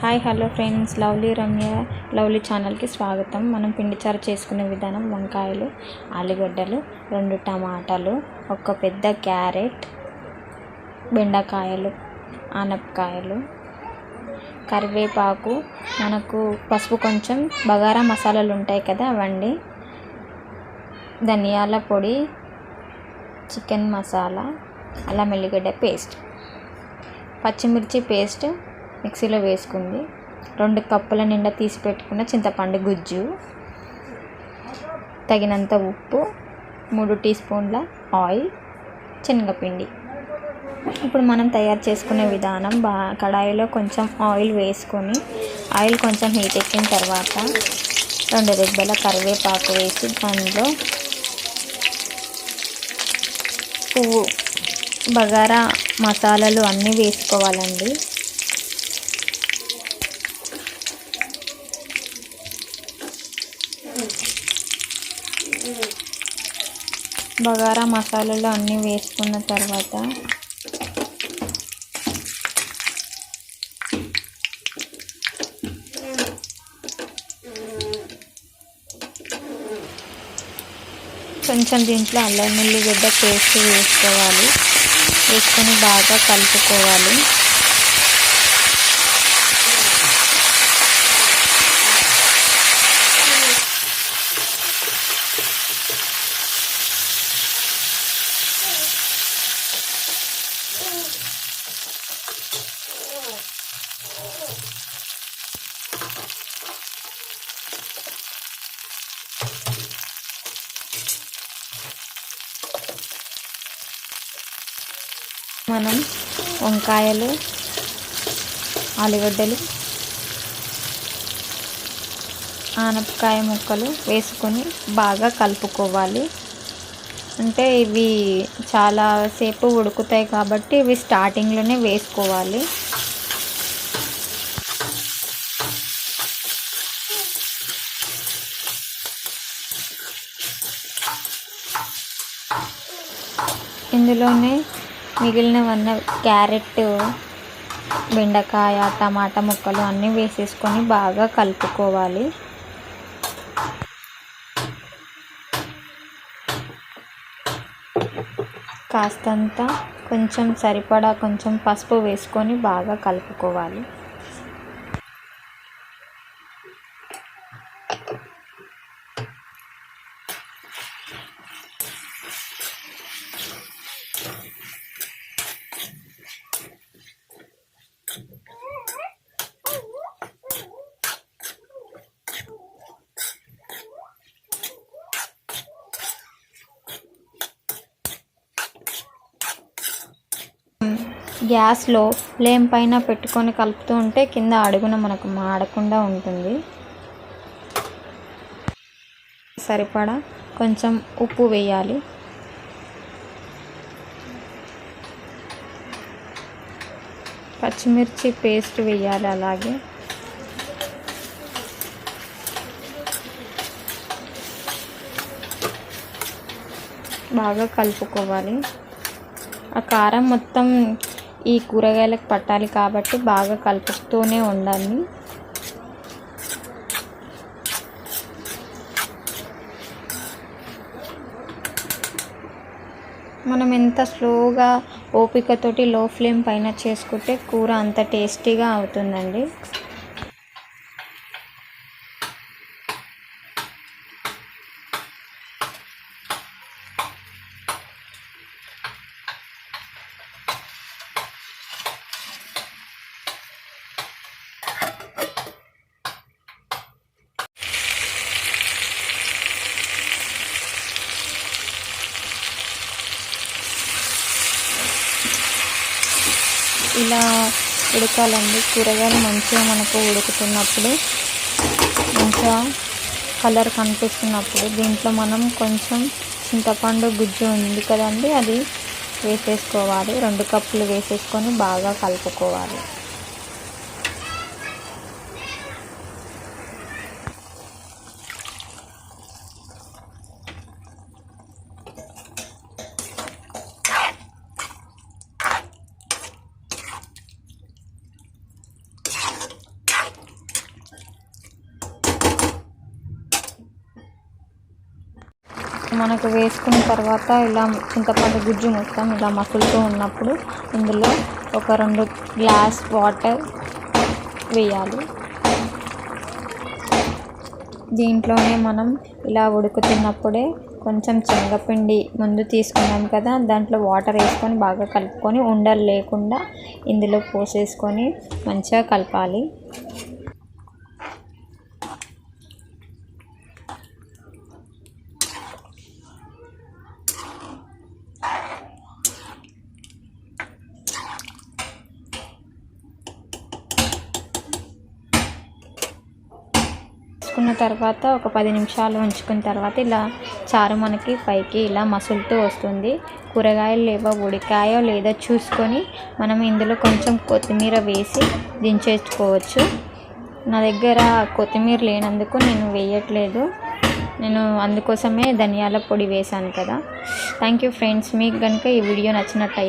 Hi hello friends. Lovely Ramya lovely ఛానల్కి స్వాగతం. మనం పిండిచారు చేసుకునే విధానం వంకాయలు ఆలుగడ్డలు రెండు టమాటాలు ఒక పెద్ద క్యారెట్ బెండకాయలు ఆనపకాయలు కరివేపాకు మనకు పసుపు కొంచెం బగారా మసాలాలు ఉంటాయి కదా అవండి. ధనియాల పొడి చికెన్ మసాలా అల్లం వెల్లిగడ్డ పేస్ట్. పచ్చిమిర్చి పేస్ట్ మిక్సీలో వేసుకుంది. రెండు కప్పుల నిండా తీసి పెట్టుకున్న చింతపండు గుజ్జు తగినంత ఉప్పు మూడు టీ స్పూన్ల ఆయిల్ శనగపిండి. ఇప్పుడు మనం తయారు చేసుకునే విధానం బా కడాయిలో కొంచెం ఆయిల్ వేసుకొని ఆయిల్ కొంచెం హీట్ ఎక్కిన తర్వాత రెండు రెబ్బల కరివేపాకు వేసి దానిలో పువ్వు బగారా మసాలాలు అన్నీ వేసుకోవాలండి. బగారా మసాలాలు అన్నీ వేసుకున్న తర్వాత కొంచెం దీంట్లో అల్లం ఉల్లిగడ్డ పేస్ట్ వేసుకోవాలి. వేసుకొని బాగా కలుపుకోవాలి. మనం వంకాయలు ఆలుగడ్డలు ఆనపకాయ ముక్కలు వేసుకొని బాగా కలుపుకోవాలి. అంటే ఇవి చాలాసేపు ఉడుకుతాయి కాబట్టి ఇవి స్టార్టింగ్లోనే వేసుకోవాలి. ఇందులోనే మిగిలినవన్న క్యారెట్ బెండకాయ టమాటా ముక్కలు అన్నీ వేసేసుకొని బాగా కలుపుకోవాలి. కాస్తంత కొంచెం సరిపడా కొంచెం పసుపు వేసుకొని బాగా కలుపుకోవాలి. గ్యాస్లో ఫ్లేమ్ పైన పెట్టుకొని కలుపుతూ ఉంటే కింద అడుగున మనకు మాడకుండా ఉంటుంది. సరిపడా కొంచెం ఉప్పు వేయాలి. పచ్చిమిర్చి పేస్ట్ వేయాలి అలాగే. బాగా కలుపుకోవాలి. ఆ కారం మొత్తం ఈ కూరగాయలకు పట్టాలి కాబట్టి బాగా కలుపుతూనే ఉండాలి మనం ఎంత స్లోగా ఓపికతోటి లో ఫ్లేమ్ పైన చేసుకుంటే కూర అంత టేస్టీగా అవుతుందండి. ఇలా ఉడకాలండి. కూరగాయలు మంచిగా మనకు ఉడుకుతున్నప్పుడు మంచిగా కలర్ కనిపిస్తున్నప్పుడు దీంట్లో మనం కొంచెం చింతపండు గుజ్జు ఉంది కదండి అది వేసేసుకోవాలి. రెండు కప్పులు వేసేసుకొని బాగా కలుపుకోవాలి. మనకు వేసుకున్న తర్వాత ఇలా చింతపండు గుజ్జు మొత్తం ఇలా మసులుతూ ఉన్నప్పుడు ఇందులో ఒక రెండు గ్లాస్ వాటర్ వేయాలి. దీంట్లోనే మనం ఇలా ఉడుకుతున్నప్పుడే కొంచెం శనగపిండి ముందు తీసుకున్నాం కదా దాంట్లో వాటర్ వేసుకొని బాగా కలుపుకొని ఉండలు లేకుండా ఇందులో పోసేసుకొని మంచిగా కలపాలి. ఉంచుకున్న తర్వాత ఒక పది నిమిషాలు ఉంచుకున్న తర్వాత ఇలా చారు మనకి పైకి ఇలా మసులుతూ వస్తుంది. కూరగాయలు లేవో ఉడికాయో లేదో చూసుకొని మనం ఇందులో కొంచెం కొత్తిమీర వేసి దించేసుకోవచ్చు. నా దగ్గర కొత్తిమీర లేనందుకు నేను వేయట్లేదు. నేను అందుకోసమే ధనియాల పొడి వేశాను కదా. థ్యాంక్ యూ ఫ్రెండ్స్ మీకు కనుక ఈ వీడియో నచ్చినట్టయితే